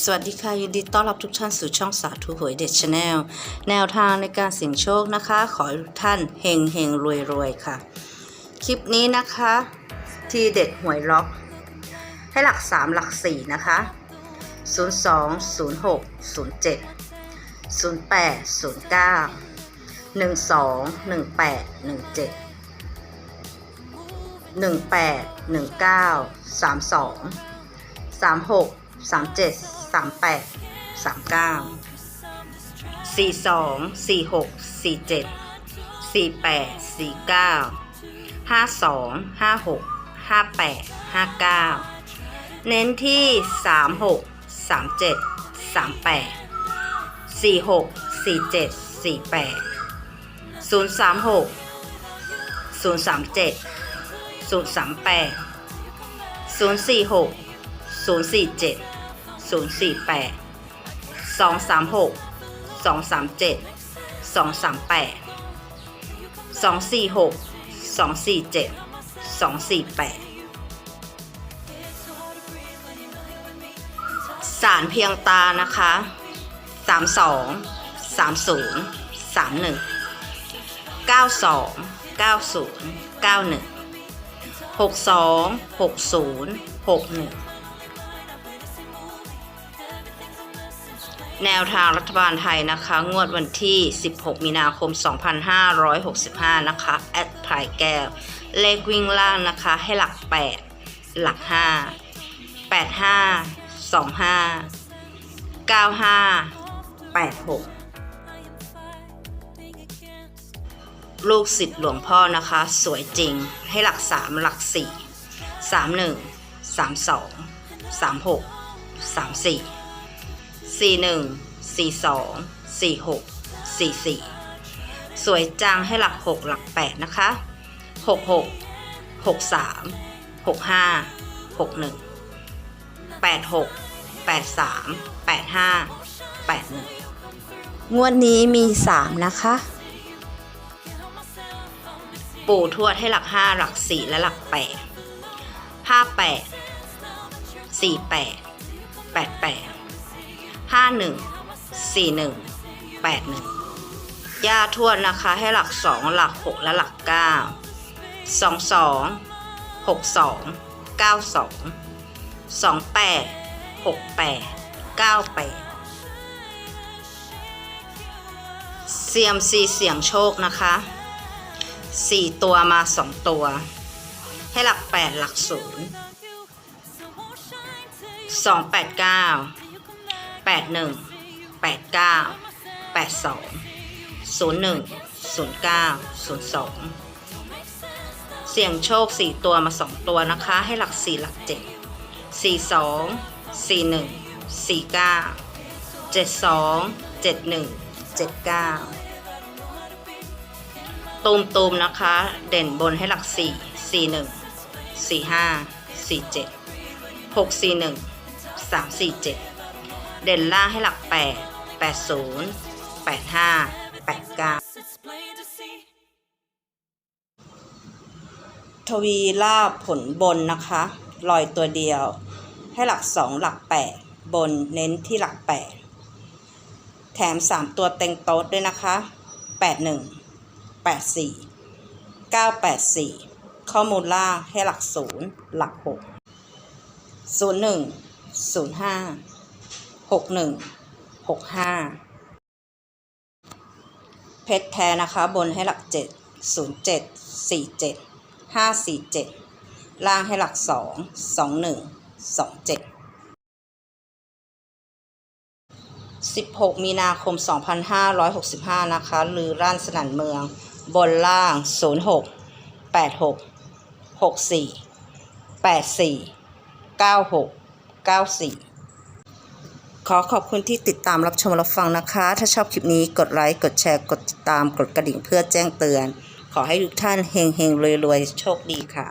สวัสดีค่ะยินดีต้อนรับทุกท่านสู่ช่องสาธุหวยเด็ดชาแนลแนวทางในการเสี่ยงโชคนะคะ ขอให้ทุกท่านเฮงเฮงรวยรวยค่ะ คลิปนี้นะคะ ทีเด็ดหวยล็อก ให้หลัก 3 หลัก 4 นะคะ 02 06 07 08 09 12 18 17 18 19 32 36 37 42 46 47 48 49 52 56 58 59เน้นที่36 37 38 46 47 48 036 037 038 046 047 048 236 237 238 246 247 248 สารเพียงตานะคะ 32 30 31 92 90 91 62 60 61 แนวทางรัฐบาลไทยนะคะ งวดวันที่ 16 มีนาคม 2565 นะคะ แอดพลายแก้ว เลขวิ่งล่างนะคะ ให้หลัก 8 หลัก 5 85 25 95 86 ลูกศิษย์หลวงพ่อนะคะ สวยจริง ให้หลัก 3 หลัก 4 31 32 36 34 41 42 46 44 สวยจังให้หลัก 6 หลัก 8 นะคะ 66 63 65 61 86 83 85 81 งวดนี้มี 3 นะคะ ปู่ทวดให้หลัก 5 หลัก 4 และหลัก 8 58 48 51 41 81 ย่าทวดนะคะให้หลัก 2 หลัก 6 และหลัก 9 22 62 92 28 68 98 เสียมซีเสียงโชคนะคะ 4 ตัวมา 2 ตัว ให้หลัก 8 หลัก 0 289 ย์สองแปดเก้าแปดหนึ่งแปดเก้าแปดสองศูนย์หนึ่งศูนย์เก้าศูนย์สองเสี่ยงโชคสี่ตัวมาสองตัวนะคะ ให้หลักสี่หลักเจ็ดสี่สองสี่หนึ่งสี่เก้าเจ็ดสองเจ็ดหนึ่งเจ็ดเก้าตูมตูมนะคะ เด่นบนให้หลักสี่สี่หนึ่งสี่ห้าสี่ เด่นึ่งสามสี่เจ็ดเด่นล่างให้หลัก 8 80 85 89 ทวีลาบผลบนนะคะลอยตัวเดียว ให้หลัก 2 หลัก 8 บนเน้นที่หลัก 8 แถม 3 ตัวเต็งโต๊ดด้วยนะคะ 81 84 984 ข้อมูลล่างให้หลัก 0 หลัก 6 01 05 หกหนึ่งหกห้าเพชรแท้นะคะบนให้หลักเจ็ดศูนย์เจ็ดสี่เจ็ดห้าสี่เจ็ดล่างให้หลักสองสองหนึ่งสองเจ็ดสิบหกมีนาคมสองพันห้าร้อยหกสิบห้านะคะลือร่านสนั่นเมือง บนล่างศูนย์หกแปดหกหกสี่แปดสี่เก้าหกเก้าสี่ ขอขอบคุณที่ติดตามรับชมรับฟังนะคะ ถ้าชอบคลิปนี้กดไลค์ กดแชร์ กดติดตาม กดกระดิ่งเพื่อแจ้งเตือน ขอให้ทุกท่านเฮงเฮงรวยรวยโชคดีค่ะ